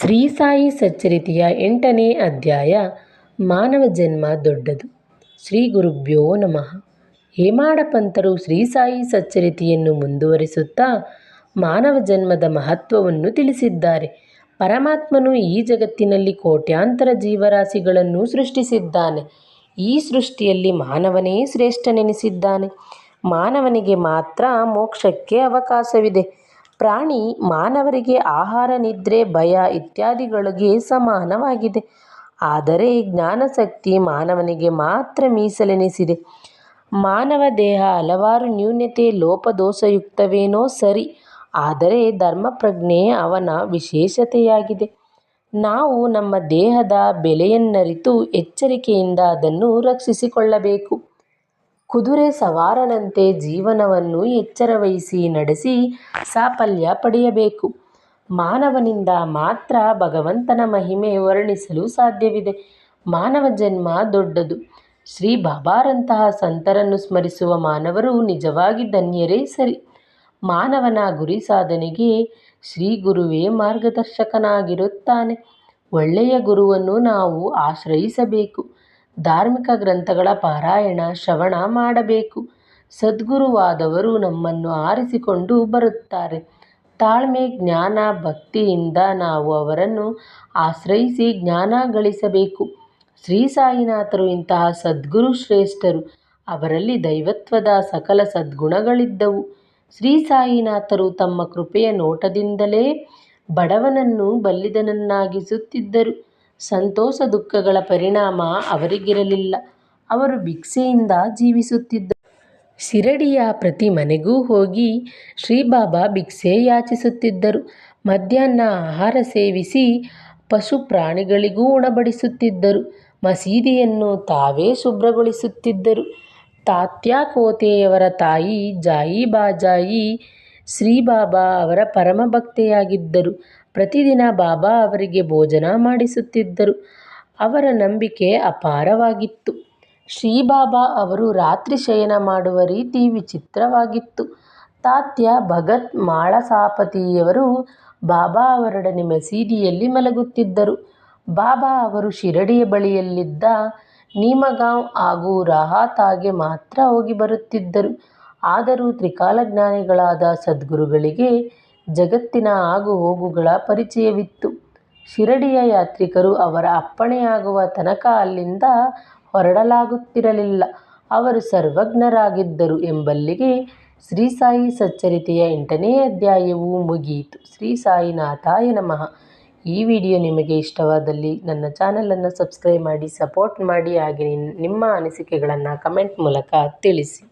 ಶ್ರೀ ಸಾಯಿ ಸಚ್ಚರಿತೆಯ ಎಂಟನೇ ಅಧ್ಯಾಯ, ಮಾನವ ಜನ್ಮ ದೊಡ್ಡದು. ಶ್ರೀ ಗುರುಭ್ಯೋ ನಮಃ. ಹೇಮಾಡ ಪಂತರು ಶ್ರೀ ಸಾಯಿ ಸಚ್ಚರಿತೆಯನ್ನು ಮುಂದುವರಿಸುತ್ತಾ ಮಾನವ ಜನ್ಮದ ಮಹತ್ವವನ್ನು ತಿಳಿಸಿದ್ದಾರೆ. ಪರಮಾತ್ಮನು ಈ ಜಗತ್ತಿನಲ್ಲಿ ಕೋಟ್ಯಾಂತರ ಜೀವರಾಶಿಗಳನ್ನು ಸೃಷ್ಟಿಸಿದ್ದಾನೆ. ಈ ಸೃಷ್ಟಿಯಲ್ಲಿ ಮಾನವನೇ ಶ್ರೇಷ್ಠನೆನಿಸಿದ್ದಾನೆ. ಮಾನವನಿಗೆ ಮಾತ್ರ ಮೋಕ್ಷಕ್ಕೆ ಅವಕಾಶವಿದೆ. ಪ್ರಾಣಿ ಮಾನವರಿಗೆ ಆಹಾರ, ನಿದ್ರೆ, ಭಯ ಇತ್ಯಾದಿಗಳಿಗೆ ಸಮಾನವಾಗಿದೆ. ಆದರೆ ಜ್ಞಾನಶಕ್ತಿ ಮಾನವನಿಗೆ ಮಾತ್ರ ಮೀಸಲೆನಿಸಿದೆ. ಮಾನವ ದೇಹ ಹಲವಾರು ನ್ಯೂನತೆ, ಲೋಪದೋಷಯುಕ್ತವೇನೋ ಸರಿ, ಆದರೆ ಧರ್ಮಪ್ರಜ್ಞೆ ಅವನ ವಿಶೇಷತೆಯಾಗಿದೆ. ನಾವು ನಮ್ಮ ದೇಹದ ಬೆಲೆಯನ್ನರಿತು ಎಚ್ಚರಿಕೆಯಿಂದ ಅದನ್ನು ರಕ್ಷಿಸಿಕೊಳ್ಳಬೇಕು. ಕುದುರೆ ಸವಾರನಂತೆ ಜೀವನವನ್ನು ಎಚ್ಚರವಹಿಸಿ ನಡೆಸಿ ಸಾಫಲ್ಯ ಪಡೆಯಬೇಕು. ಮಾನವನಿಂದ ಮಾತ್ರ ಭಗವಂತನ ಮಹಿಮೆ ವರ್ಣಿಸಲು ಸಾಧ್ಯವಿದೆ. ಮಾನವ ಜನ್ಮ ದೊಡ್ಡದು. ಶ್ರೀ ಬಾಬಾರಂತಹ ಸಂತರನ್ನು ಸ್ಮರಿಸುವ ಮಾನವರು ನಿಜವಾಗಿ ಧನ್ಯರೇ ಸರಿ. ಮಾನವನ ಗುರಿ ಸಾಧನೆಗೆ ಶ್ರೀ ಗುರುವೇ ಮಾರ್ಗದರ್ಶಕನಾಗಿರುತ್ತಾನೆ. ಒಳ್ಳೆಯ ಗುರುವನ್ನು ನಾವು ಆಶ್ರಯಿಸಬೇಕು. ಧಾರ್ಮಿಕ ಗ್ರಂಥಗಳ ಪಾರಾಯಣ, ಶ್ರವಣ ಮಾಡಬೇಕು. ಸದ್ಗುರುವಾದವರು ನಮ್ಮನ್ನು ಆರಿಸಿಕೊಂಡು ಬರುತ್ತಾರೆ. ತಾಳ್ಮೆ, ಜ್ಞಾನ, ಭಕ್ತಿಯಿಂದ ನಾವು ಅವರನ್ನು ಆಶ್ರಯಿಸಿ ಜ್ಞಾನ ಗಳಿಸಬೇಕು. ಶ್ರೀ ಸಾಯಿನಾಥರು ಇಂತಹ ಸದ್ಗುರು ಶ್ರೇಷ್ಠರು. ಅವರಲ್ಲಿ ದೈವತ್ವದ ಸಕಲ ಸದ್ಗುಣಗಳಿದ್ದವು. ಶ್ರೀ ಸಾಯಿನಾಥರು ತಮ್ಮ ಕೃಪೆಯ ನೋಟದಿಂದಲೇ ಬಡವನನ್ನು ಬಲ್ಲಿದನನ್ನಾಗಿಸುತ್ತಿದ್ದರು. ಸಂತೋಷ ದುಃಖಗಳ ಪರಿಣಾಮ ಅವರಿಗಿರಲಿಲ್ಲ. ಅವರು ಭಿಕ್ಷೆಯಿಂದ ಜೀವಿಸುತ್ತಿದ್ದರು ಶಿರಡಿಯ ಪ್ರತಿ ಮನೆಗೂ ಹೋಗಿ ಶ್ರೀಬಾಬಾ ಭಿಕ್ಷೆ ಯಾಚಿಸುತ್ತಿದ್ದರು. ಮಧ್ಯಾಹ್ನ ಆಹಾರ ಸೇವಿಸಿ ಪಶು ಪ್ರಾಣಿಗಳಿಗೂ ಉಣಬಡಿಸುತ್ತಿದ್ದರು. ಮಸೀದಿಯನ್ನು ತಾವೇ ಶುಭ್ರಗೊಳಿಸುತ್ತಿದ್ದರು. ತಾತ್ಯಾಕೋತೆಯವರ ತಾಯಿ ಜಾಯಿ ಬಾಜಾಯಿ ಶ್ರೀಬಾಬಾ ಅವರ ಪರಮ ಭಕ್ತೆಯಾಗಿದ್ದರು ಪ್ರತಿದಿನ ಬಾಬಾ ಅವರಿಗೆ ಭೋಜನ ಮಾಡಿಸುತ್ತಿದ್ದರು. ಅವರ ನಂಬಿಕೆ ಅಪಾರವಾಗಿತ್ತು. ಶ್ರೀ ಬಾಬಾ ಅವರು ರಾತ್ರಿ ಶಯನ ಮಾಡುವ ರೀತಿ ವಿಚಿತ್ರವಾಗಿತ್ತು. ತಾತ್ಯ ಭಗತ್ ಮಾಳಸಾಪತಿಯವರು ಬಾಬಾ ಅವರೊಡನೆ ಮಸೀದಿಯಲ್ಲಿ ಮಲಗುತ್ತಿದ್ದರು. ಬಾಬಾ ಅವರು ಶಿರಡಿಯ ಬಳಿಯಲ್ಲಿದ್ದ ನೀಮಗಾಂವ್ ಹಾಗೂ ರಾಹತಾಗೆ ಮಾತ್ರ ಹೋಗಿ ಬರುತ್ತಿದ್ದರು. ಆದರೂ ತ್ರಿಕಾಲಜ್ಞಾನಿಗಳಾದ ಸದ್ಗುರುಗಳಿಗೆ ಜಗತ್ತಿನ ಆಗು ಹೋಗುಗಳ ಪರಿಚಯವಿತ್ತು. ಶಿರಡಿಯ ಯಾತ್ರಿಕರು ಅವರ ಅಪ್ಪಣೆಯಾಗುವ ತನಕ ಅಲ್ಲಿಂದ ಹೊರಡಲಾಗುತ್ತಿರಲಿಲ್ಲ. ಅವರು ಸರ್ವಜ್ಞರಾಗಿದ್ದರು ಎಂಬಲ್ಲಿಗೆ ಶ್ರೀ ಸಾಯಿ ಸಚ್ಚರಿತೆಯ ಎಂಟನೇ ಅಧ್ಯಾಯವು ಮುಗಿಯಿತು. ಶ್ರೀ ಸಾಯಿನಾಥಾಯ ನಮಃ. ಈ ವಿಡಿಯೋ ನಿಮಗೆ ಇಷ್ಟವಾದಲ್ಲಿ ನನ್ನ ಚಾನಲನ್ನು ಸಬ್ಸ್ಕ್ರೈಬ್ ಮಾಡಿ, ಸಪೋರ್ಟ್ ಮಾಡಿ, ಹಾಗೆ ನಿಮ್ಮ ಅನಿಸಿಕೆಗಳನ್ನು ಕಮೆಂಟ್ ಮೂಲಕ ತಿಳಿಸಿ.